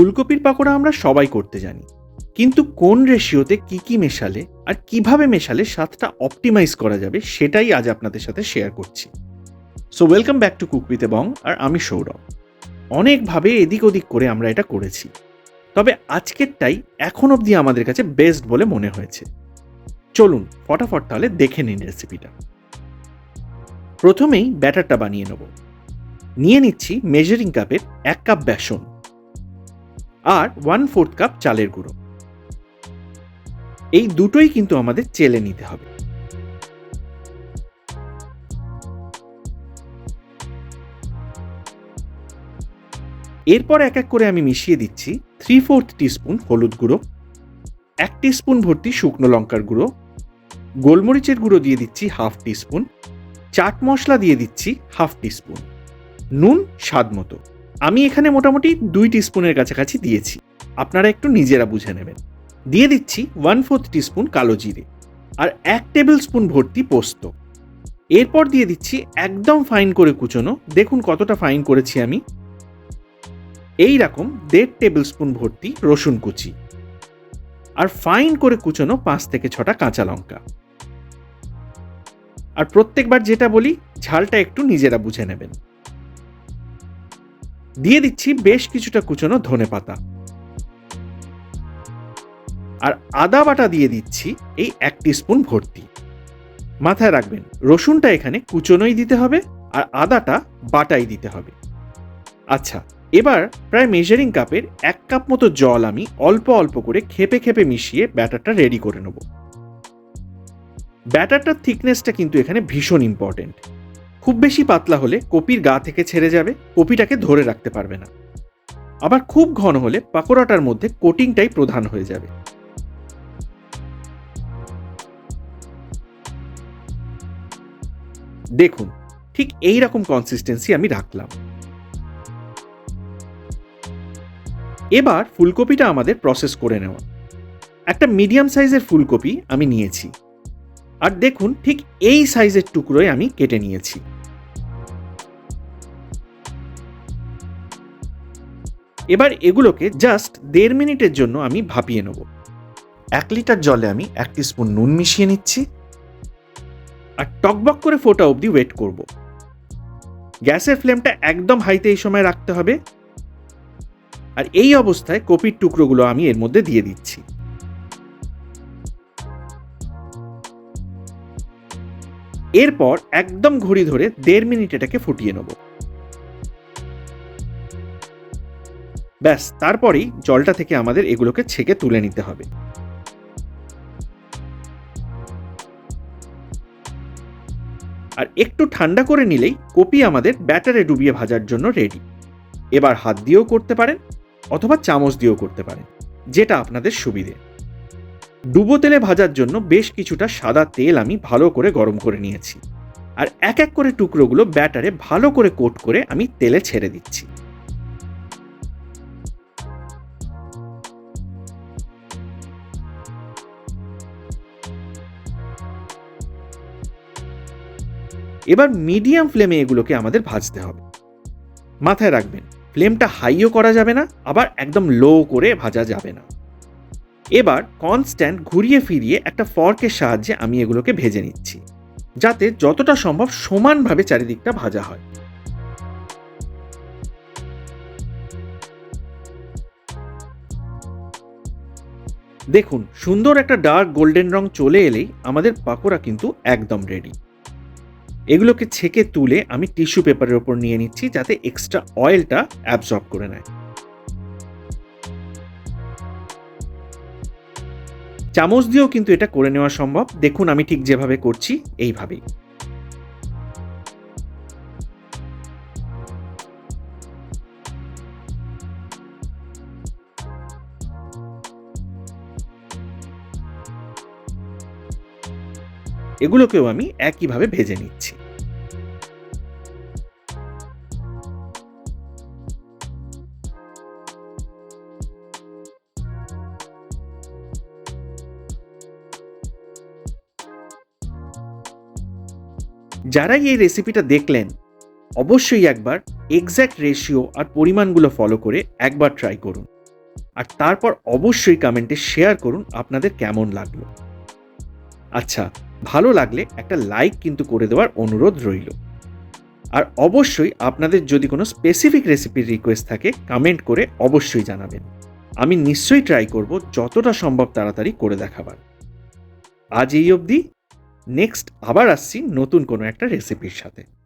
ফুলকপির পাকোড়া আমরা সবাই করতে জানি। কিন্তু কোন রেশিওতে কি কি মেশালে আর কীভাবে মেশালে স্বাদটা অপটিমাইজ করা যাবে সেটাই আজ আপনাদের সাথে শেয়ার করছি। So welcome back to Cook with Bong আর আমি সৌরভ। অনেকভাবে এদিক ওদিক করে আমরা এটা করেছি। তবে আজকেরটাই এখন অবধি আমাদের কাছে বেস্ট বলে মনে হয়েছে। চলুন, ফটাফট তাহলে দেখে নিন রেসিপিটা প্রথমেই ব্যাটারটা বানিয়ে নেব। নিয়ে নিচ্ছি মেজারিং কাপের এক কাপ বেসন। আর ওয়ান ফোর্থ কাপ চালের গুঁড়ো। এই দুটোই কিন্তু আমাদের চেলে নিতে হবে। এরপর এক এক করে আমি মিশিয়ে দিচ্ছি থ্রি ফোর্থ টিস্পুন হলুদ গুঁড়ো, এক টিস্পুন ভর্তি শুকনো লঙ্কার গুঁড়ো, গোলমরিচের গুঁড়ো দিয়ে দিচ্ছি হাফ টিস্পুন চাট মশলা দিয়ে দিচ্ছি হাফ টিস্পুন নুন স্বাদ মতো। আমি এখানে মোটামুটি দুই টিস্পুনের কাছাকাছি দিয়েছি। আপনারা একটু নিজেরা বুঝে নেবেন। দিয়ে দিচ্ছি ওয়ান ফোর্থ টিস্পুন কালো জিরে আর এক টেবিল স্পুন ভর্তি পোস্ত। এরপর দিয়ে দিচ্ছি একদম ফাইন করে কুচোনো, দেখুন কতটা ফাইন করেছি আমি। এই রকম দেড় টেবিল স্পুন ভর্তি রসুন কুচি আর ফাইন করে কুচোনো পাঁচ থেকে ছটা কাঁচা লঙ্কা। আর প্রত্যেকবার যেটা বলি, ঝালটা একটু নিজেরা বুঝে নেবেন। দিয়ে দিচ্ছি বেশ কিছুটা কুচোনো ধনে পাতা। আর আদা বাটা দিয়ে দিচ্ছি এই এক স্পুন ভর্তি। মাথায় রাখবেন, রসুনটা এখানে কুচোনোই দিতে হবে আর আদাটা বাটাই দিতে হবে। আচ্ছা এবার প্রায় মেজারিং কাপের এক কাপ মতো জল আমি অল্প অল্প করে খেপে খেপে মিশিয়ে ব্যাটারটা রেডি করে নেব। ব্যাটারটার থিকনেসটা কিন্তু এখানে ভীষণ ইম্পর্টেন্ট খুব বেশি পাতলা হলে কপির গা থেকে ছেড়ে যাবে, কপিটাকে ধরে রাখতে পারবে না। আবার খুব ঘন হলে পাকোড়াটার মধ্যে কোটিংটাই প্রধান হয়ে যাবে। দেখুন, ঠিক এই রকম কনসিস্টেন্সি আমি রাখলাম। এবার ফুলকপিটা আমাদের প্রসেস করে নেওয়া। একটা মিডিয়াম সাইজের ফুলকপি আমি নিয়েছি। আর দেখুন, ঠিক এই সাইজের টুকরোয় আমি কেটে নিয়েছি। এবার এগুলোকে জাস্ট দেড় মিনিটের জন্য আমি ভাপিয়ে নেব। এক লিটার জলে আমি এক স্পুন নুন মিশিয়ে নিচ্ছি। আর টকবক করে ফোটা অবধি ওয়েট করব। গ্যাসের ফ্লেমটা একদম হাইতে এই সময় রাখতে হবে। আর এই অবস্থায় কপির টুকরোগুলো আমি এর মধ্যে দিয়ে দিচ্ছি। এরপর একদম ঘড়ি ধরে দেড় মিনিট এটাকে ফুটিয়ে নেব। ব্যাস, তারপরেই জলটা থেকে আমাদের এগুলোকে ছেঁকে তুলে নিতে হবে। আর একটু ঠান্ডা করে নিলেই কপি আমাদের ব্যাটারে ডুবিয়ে ভাজার জন্য রেডি এবার হাত দিয়েও করতে পারেন, অথবা চামচ দিয়েও করতে পারেন, যেটা আপনাদের সুবিধে। ডুবো তেলে ভাজার জন্য বেশ কিছুটা সাদা তেল আমি ভালো করে গরম করে নিয়েছি। আর এক এক করে টুকরোগুলো ব্যাটারে ভালো করে কোট করে আমি তেলে ছেড়ে দিচ্ছি। এবার মিডিয়াম ফ্লেমে এগুলোকে আমাদের ভাজতে হবে। মাথায় রাখবেন ফ্লেমটা হাইও করা যাবে না, আবার একদম লো করে ভাজা যাবে না। এবার কনস্ট্যান্ট ঘুরিয়ে ফিরিয়ে একটা ফর্কের সাহায্যে আমি এগুলোকে ভেজে নিচ্ছি, যাতে যতটা সম্ভব সমানভাবে চারিদিকটা ভাজা হয়। দেখুন, সুন্দর একটা ডার্ক গোল্ডেন রং চলে এলেই আমাদের পাকোড়া কিন্তু একদম রেডি এগুলোকে ছেঁকে তুলে আমি টিস্যু পেপারের ওপর নিয়ে নিচ্ছি যাতে এক্সট্রা অয়েলটা অ্যাবজর্ব করে নেয়। চামচ দিয়েও কিন্তু এটা করে নেওয়া সম্ভব। দেখুন আমি ঠিক যেভাবে করছি, এইভাবেই। এগুলোকেও আমি একইভাবে ভেজে নিচ্ছি। যারাই এই রেসিপিটা দেখলেন, অবশ্যই একবার এক্স্যাক্ট রেশিও আর পরিমাণগুলো ফলো করে একবার ট্রাই করুন। আর তারপর অবশ্যই কমেন্টে শেয়ার করুন আপনাদের কেমন লাগল। আচ্ছা ভালো লাগলে একটা লাইক কিন্তু করে দেওয়ার অনুরোধ রইল। আর অবশ্যই আপনাদের যদি কোনো স্পেসিফিক রেসিপির রিকোয়েস্ট থাকে কমেন্ট করে অবশ্যই জানাবেন। আমি নিশ্চয়ই ট্রাই করব যতটা সম্ভব তাড়াতাড়ি করে দেখাবার। আজ এই অবধি। নেক্সট আবার আসছি নতুন কোনো একটা রেসিপির সাথে।